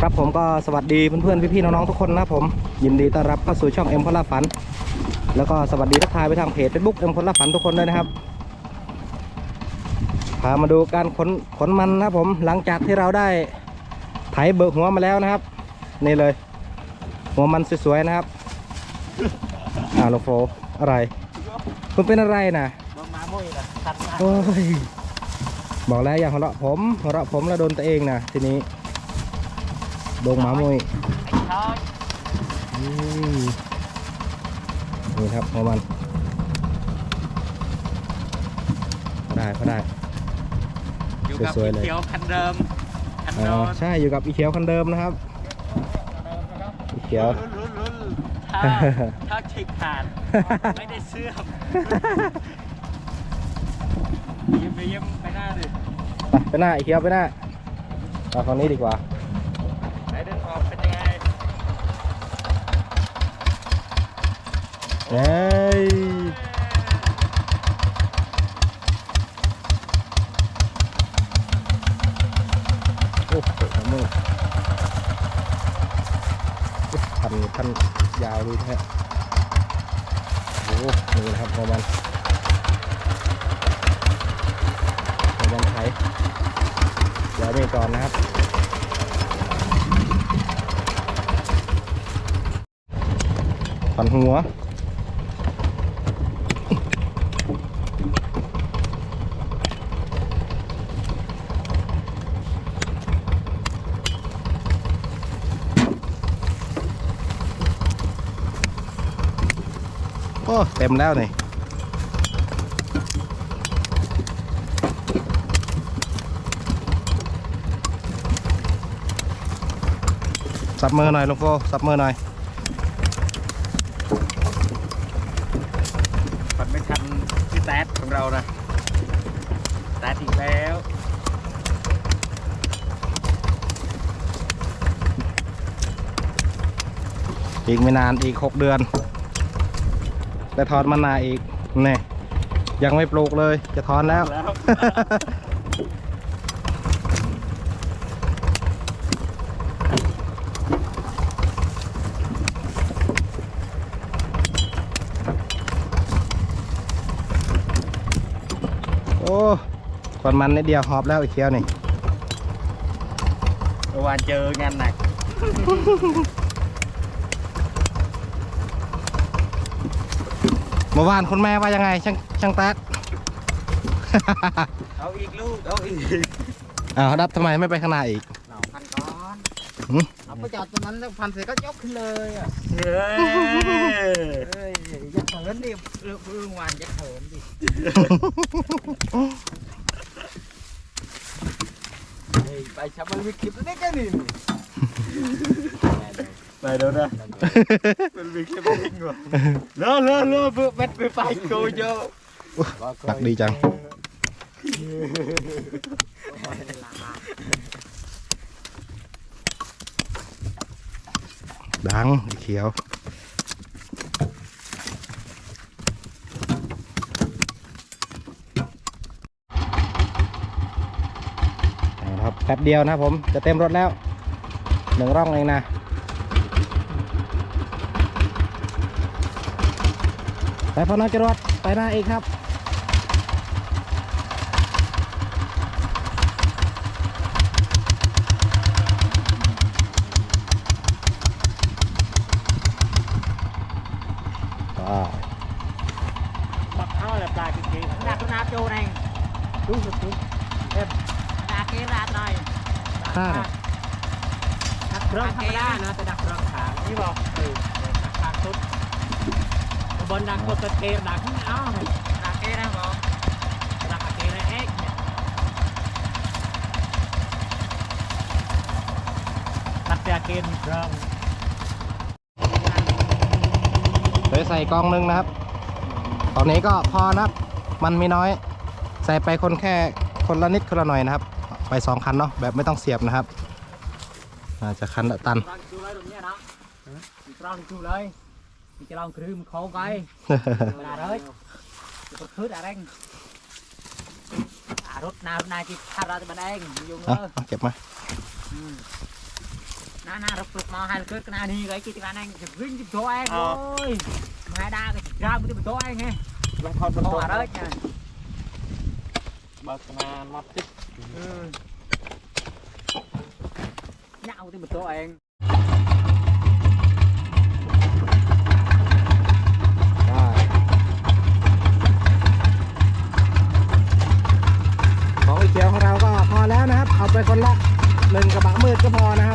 ครับผมก็สวัสดีเพื่อนๆพี่ๆน้องๆทุกคนนะครับผมยินดีต้อนรับเข้าสู่ช่องเอ็มพลาฝัน แล้วก็สวัสดีทักทายไปทางเพจเฟซบุ๊กเอ็มพลาฝันทุกคนด้วยนะครับพามาดูการขนขนมันนะครับผมหลังจากที่เราได้ไถเบิกหัวมาแล้วนะครับนี่เลย หัวมันสวยๆนะครับอ้าวหลวงโฟอะไรคุณเป็นอะไรนะบางมาโมยนะตัดมาโอ้ยบอกแล้วอย่าหัวเราะผมหัวเราะผมแล้วโดนตัวเองนะทีนี้โดงหมามุยไอ้ช้อยอืมนี่ครับหัวมันพอได้พอได้อยู่กับสวยๆเลยเขียวคันเดิมคันอ๋เดิอมใช่อยู่กับอีเขียวคันเดิมนะครับอีเขียวลุ้นลุ้นลุ้นถ้าถ้าฉีกขาดไม่ได้เสื้อมยิ้มไปยิ้มไปหน้าดิไปไปหน้าอีเขียวไปหน้าเอาคนนี้ดีกว่า ไหนเดินออกเป็นยังไง เฮ้ยโอ้โหมืดทันทันยาวดีแท้โอ้โหนี่นะครับประมาณประมาณไทยเดี๋ยวนี่ก่อนนะครับฝันหัว เต็มแล้วนี่สับมือหน่อยลุงโฟสับมือหน่อยปัดไม่ทันพี่แต๊ดของเรานะแต๊ดอีกแล้วอีกไม่นานอีกหกเดือน แต่ถอนมันนาอีกนี่ยังไม่ปลูกเลยจะถอนแล้ว โอ้ถอนมันนิดเดียวหอบแล้วอีกเคี้ยวนี่เมื่อวานเจองานหนัก เมื่อวานคุณแม่ว่ายังไงช่างช่างแต๊ด เอาอีกลูก เอาอีกอ้าวดับทำไมไม่ไปข้างหน้าอีกเราพันก้อนหืม เอาไปจอดตรงนั้นแล้วพันเสร็จก็ยกขึ้นเลยอะเฮ้ยเฮ้ยอย่าเขินดิเรื่องเรื่องวานอย่าเขินดิเฮ้ยไปชับมันวิคลิปได้แค่นี้ไปเดี๋ยวนะเป็นวิคลิปจริงวะเลิกเลิกเลิกเพื่อ แบตไปไปโกโยตักดีจังดังอีกเขียวเอาละครับแป๊บเดียวนะครับผมจะเต็มรถแล้วหนึ่งร่องเองนะ ไป พอน้องจรวดไปหน้าอีกครับว้าวปักเข้าแบบปลายจริงๆดักน้ำโจนเองดูสุดทุกเอ็มดักเกลาหน่อยข้างดักเครื่องธรรมดานะแต่ดักเครื่องขาที่บอกเออดักทางสุด บนดักกดตะเกียบดักขึ้นเอ้าดักเกนะบอกดักเกนะเอ็กเนี่ยดักเตะเกนเครื่องเดี๋ยวใส่กองหนึงนะครับ ตอนนี้ก็พอนะครับ มันไมีน้อย ใส่ไปคนแค่คนละนิดคนละหน่อยนะครับ ไปสองคันเนาะแบบไม่ต้องเสียบนะครับอาจจะคันละตัน ច្រឡំគ្រឿងខោកហើយណារត់ទៅធ្វើអារ៉េងអារត់ណារត់ណាជីខាត់ដល់ទៅបាត់ឯងយងទៅចាប់មកណាណារត់ព្រឹកមកហើយគឺកណានេះហើយគេទីបានឯងជិះវិញជិះដោឯងអូយម៉ែដាគេក្រៅទៅបន្តឯងហ៎ឡើងថតបន្តអារត់ណាបើកណាមកតិចដាក់ទៅបន្តឯង ก็พอนะ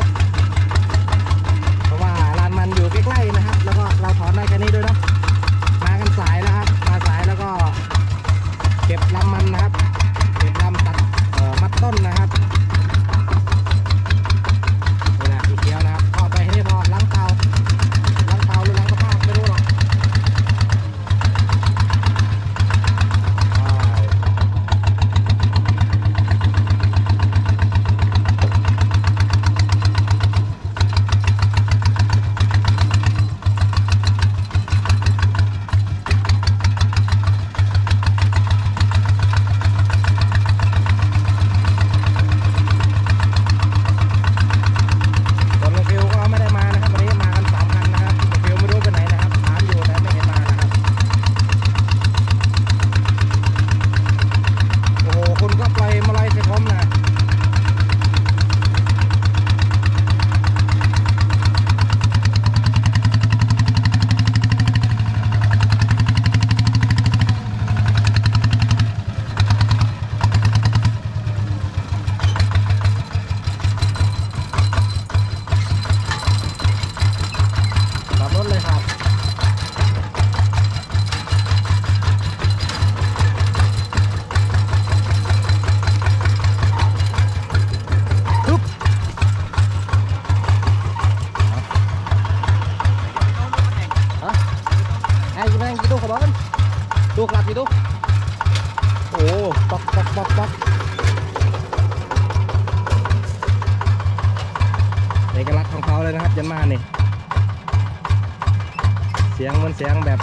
เสียงมันเสียงแบบ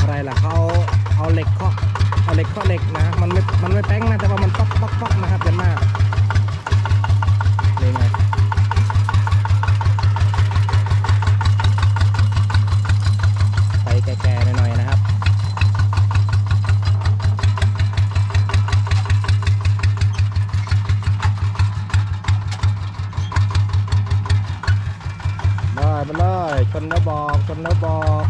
อะไรล่ะเขาเอาเหล็กเคาะเอาเหล็กเคาะเหล็กนะมันไม่มันไม่แป้งนะแต่ว่ามันป๊อกป๊อกป๊อกนะครับยันมากนี่ไงไปแก่ๆหน่อย นแล้วบอก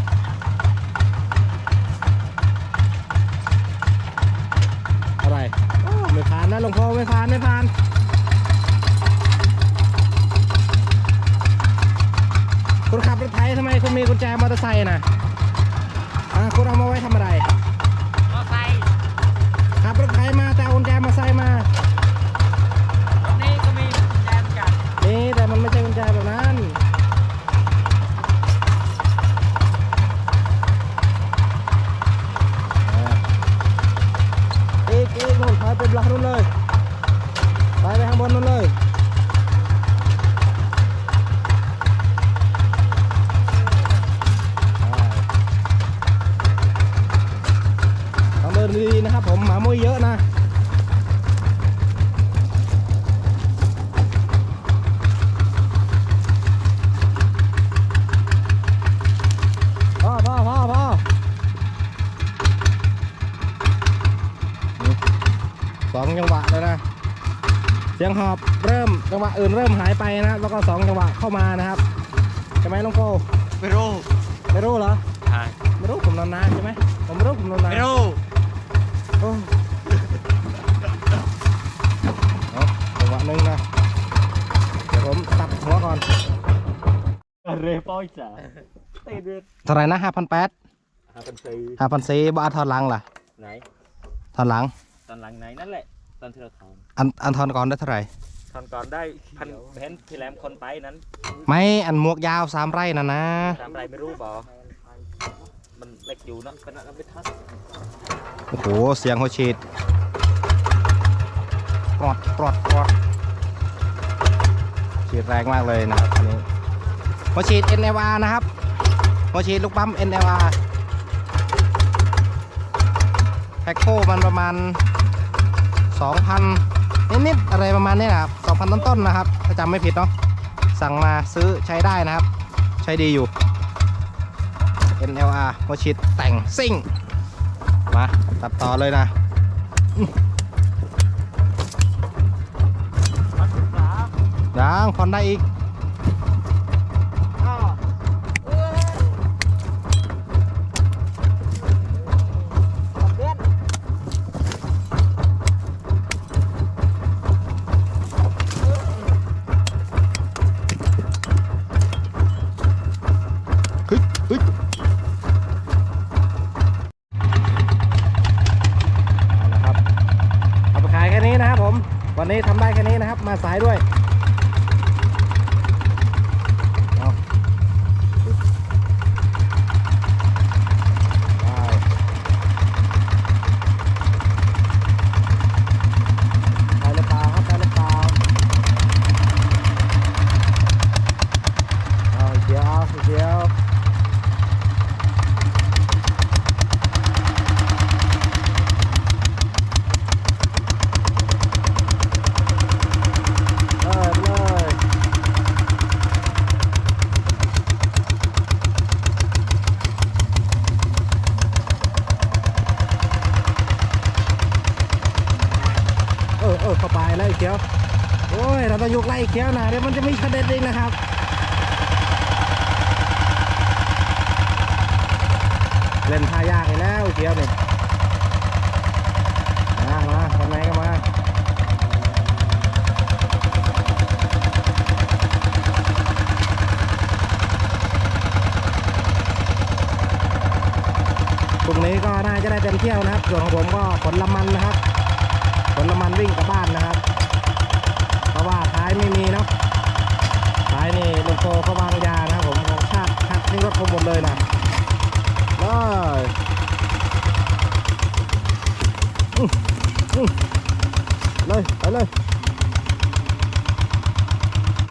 อะไรไม่ผ่านนะหลวงพ่อไม่ผ่านไม่ผ่านคุณขับรถไถทำไมคุณมีกุญแจมอเตอร์ไซค์นะคุณเอามาไว้ทำอะไรร์ไซขับรถไถมาแต่เอากุญแจมอเตอร์ไซค์มา ពេលប្លោះនោះលើបាយទៅខាងបននោះលើ องจังหวะแล้วนะเสียงหอบเริ่มจังหวะอื่นเริ่มหายไปนะแล้วก็สองจังหวะเข้ามานะครับใช่ไหมน้องโกไม่รู้ไม่รู้เหรอใช่ไม่รู้ผมนอนนานใช่ไหมผมไม่รู้ผมนอนนานไม่รู้โอ้จังหวะหนึ่งนะเดี๋ยวผมตัดหัวก่อนเรป้อยจ๋าเท่าไรนะห้าพันแปดห้าพันสี่ห้าพันสี่บ้าทอนหลังล่ะไหนทอนหลัง ตอนหลังไหนนั่นแหละ ตอนที่เราทอันอันทอนก่อนได้เท่าไหร่ำทอนก่อนได้พันเห็นพี่แหลมคนไปนั้นไม่อันหมวกยาวสามไร่นะนะทำอะไรไม่รู้บอมันเล็กอยู่เนอะเป็นอะไรไม่ทัดโอ้โหเสียงหัวฉีดปลอดปลอดปลอดฉีดแรงมากเลยนะครับอันนี้หัวฉีด NLR นะครับหัวฉีดลูกปั๊ม NLR แพ็คโคมันประมาณ 2,000 นิดๆอะไรประมาณนี้นะครับ2,000 ต้นๆนะครับ ถ้าจำไม่ผิดเนาะสั่งมาซื้อใช้ได้นะครับ ใช้ดีอยู่ NLR โมชิดแต่งซิ่ง มาตัดต่อเลยนะยังผ่อนได้อีก นี้นะครับมาสายด้วยเอาไปได้หรือเปล่าครับได้หรือเปล่าเอาอีกเดียวเอาอีกเดียว เลยไปเลยเออเออเข้าไปแล้วไอ้เขียว โอ้ย เราต้องยกไล่ไอ้ เขียวนะเดี๋ยวมันจะไม่กระเด็นเองนะครับเล่นท่ายากอีกแล้วเขียวนี่มามาทำไงก็มาพรุ่งนี้ก็น่าจะได้เต็มเที่ยวนะครับ ส่วนของผมก็ผลละมันนะครับผลละมันวิ่งกลับบ้านนะครับ ว่าท้ายไม่มีเนาะท้ายนี่ลุงโตเขาวางยานะครับผมของชาติหักทิ้งรถผมหมดเลยนะเลยอื้ออื้อเลยไปเลย